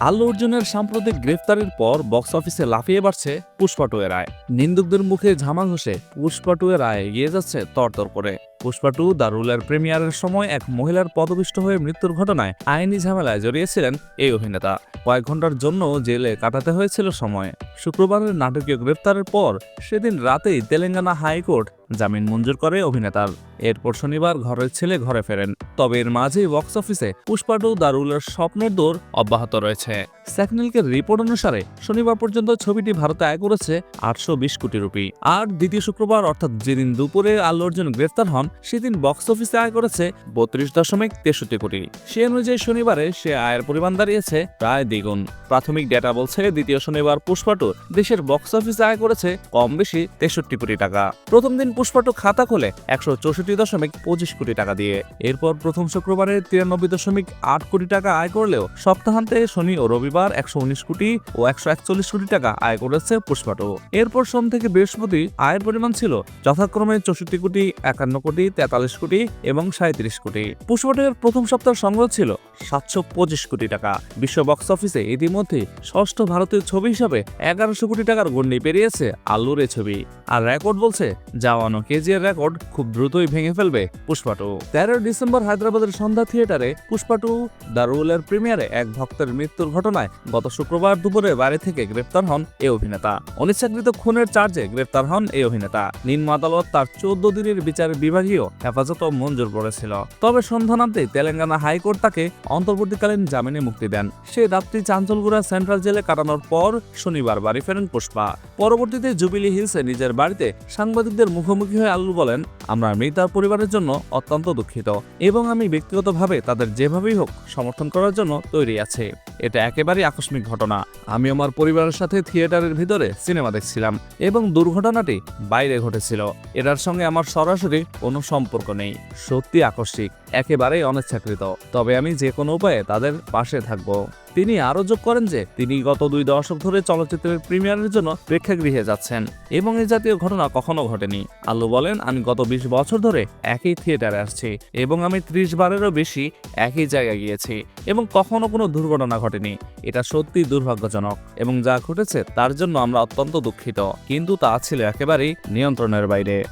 আল্লু অর্জুনের সাম্প্রতিক গ্রেফতারের পর বক্স অফিসে লাফিয়ে বাড়ছে পুষ্পা টু এর আয়। নিন্দুকদের মুখে ঝামা ঘষে পুষ্পা আয় এগিয়ে যাচ্ছে তরতর করে। পুষ্পা টু দ্য রুলার প্রিমিয়ারের সময় এক মহিলার পদপিষ্ট হয়ে মৃত্যুর ঘটনায় আইনি ঝামেলায় জড়িয়েছিলেন এই অভিনেতা। কয়েক ঘণ্টার জন্য জেলে কাটাতে হয়েছিল সময়। শুক্রবারের নাটকীয় গ্রেফতারের পর সেদিন রাতেই তেলেঙ্গানা হাইকোর্ট জামিন মঞ্জুর করে অভিনেতার। এরপর শনিবার ঘরের ছেলে ঘরে ফেরেন। তবে এর মাঝেই বক্স অফিসে পুষ্পা টু দ্য স্বপ্নের দৌড় অব্যাহত রয়েছে। স্যাকনিলকের রিপোর্ট অনুসারে শনিবার পর্যন্ত ছবিটি ভারতে আয় করেছে আটশো বিশ কোটি রুপি। আর দ্বিতীয় শুক্রবার, অর্থাৎ যেদিন দুপুরে আল্লু অর্জুন গ্রেফতার হন সেদিন বক্স অফিসে আয় করেছে বত্রিশ দশমিক তেষট্টি কোটি। সে অনুযায়ী শনিবারে সে আয়ের পরিমাণ দাঁড়িয়েছে প্রায় দ্বিগুণ। প্রাথমিক ডেটা বলছে দ্বিতীয় শনিবার পুষ্পাটু দেশের বক্স অফিসে আয় করেছে কম বেশি তেষট্টি কোটি টাকা। প্রথম দিন পুষ্পাটু খাতা খোলে একশো চৌষট্টি দশমিক পঁচিশ কোটি টাকা দিয়ে। এরপর প্রথম শুক্রবারে তিরানব্বই দশমিক আট কোটি টাকা আয় করলেও সপ্তাহান্তে শনি ও রবিবার একশো উনিশ কোটি ও একশো একচল্লিশ কোটি টাকা আয় করেছে পুষ্পাটু এরপর সোম থেকে বৃহস্পতি আয়ের পরিমাণ ছিল যথাক্রমে চৌষট্টি কোটি একান্ন কোটি তেতাল্লিশ কোটি এবং সাঁত্রিশ কোটি। পুষ্পটের প্রথম সপ্তাহের সংগ্রহ ছিল সাতশো পঁচিশ কোটি টাকা। বিশ্ব বক্স অফিসে ইতিমধ্যে ষষ্ঠ ভারতীয় ছবি হিসাবে এগারোশো কোটি টাকার গণ্ডি পেরিয়েছে আল্লুর এই ছবি। আর রেকর্ড বলছে যাওয়ানো কেজিএর রেকর্ড খুব দ্রুতই ভেঙে ফেলবে পুষ্পাটু। তেরো ডিসেম্বর হায়দ্রাবাদের সন্ধ্যা থিয়েটারে পুষ্পাটু দ্য রুলের প্রিমিয়ারে এক ভক্তের মৃত্যুর ঘটনায় গত শুক্রবার দুপুরে বাড়ি থেকে গ্রেপ্তার হন এই অভিনেতা। অনিচ্ছাকৃত খুনের চার্জে গ্রেপ্তার হন এই অভিনেতা। নিম্ন আদালত তার চোদ্দ দিনের বিচার বিভাগীয় হেফাজত মঞ্জুর করেছিল। তবে সন্ধানান্তে তেলেঙ্গানা হাইকোর্ট তাকে অন্তর্বর্তীকালীন জামিনে মুক্তি দেন। সে রাত্রি চাঞ্চলগুড়া সেন্ট্রাল জেলে কাটানোর পর শনিবার বাড়ি ফেরেন পুষ্পা। পরবর্তীতে জুবিলি হিলসে নিজের বাড়িতে সাংবাদিকদের মুখোমুখি হয়ে আল্লু বলেন, আমরা মৃতার পরিবারের জন্য অত্যন্ত দুঃখিত এবং আমি ব্যক্তিগতভাবে তাদের যেভাবেই হোক সমর্থন করার জন্য তৈরি আছে। এটা একেবারেই আকস্মিক ঘটনা। আমি আমার পরিবারের সাথে থিয়েটারের ভিতরে সিনেমা দেখছিলাম এবং দুর্ঘটনাটি বাইরে ঘটেছিল। এটার সঙ্গে আমার সরাসরি কোনো সম্পর্ক নেই। সত্যি আকস্মিক। একেবারেই অনিচ্ছাকৃত। তবে আমি যে কোনো উপায়ে তাদের পাশে থাকব। তিনি আরও যোগ করেন যে, তিনি গত দুই দশক ধরে চলচ্চিত্রের প্রিমিয়ারের জন্য প্রেক্ষাগৃহে যাচ্ছেন এবং এই জাতীয় ঘটনা কখনো ঘটেনি। আল্লু বলেন, আমি গত বিশ বছর ধরে একই থিয়েটারে আসছি এবং আমি ত্রিশ বারেরও বেশি একই জায়গায় গিয়েছি এবং কখনো কোনো দুর্ঘটনা ঘটেনি। এটা সত্যি দুর্ভাগ্যজনক এবং যা ঘটেছে তার জন্য আমরা অত্যন্ত দুঃখিত। কিন্তু তা ছিল একেবারেই নিয়ন্ত্রণের বাইরে।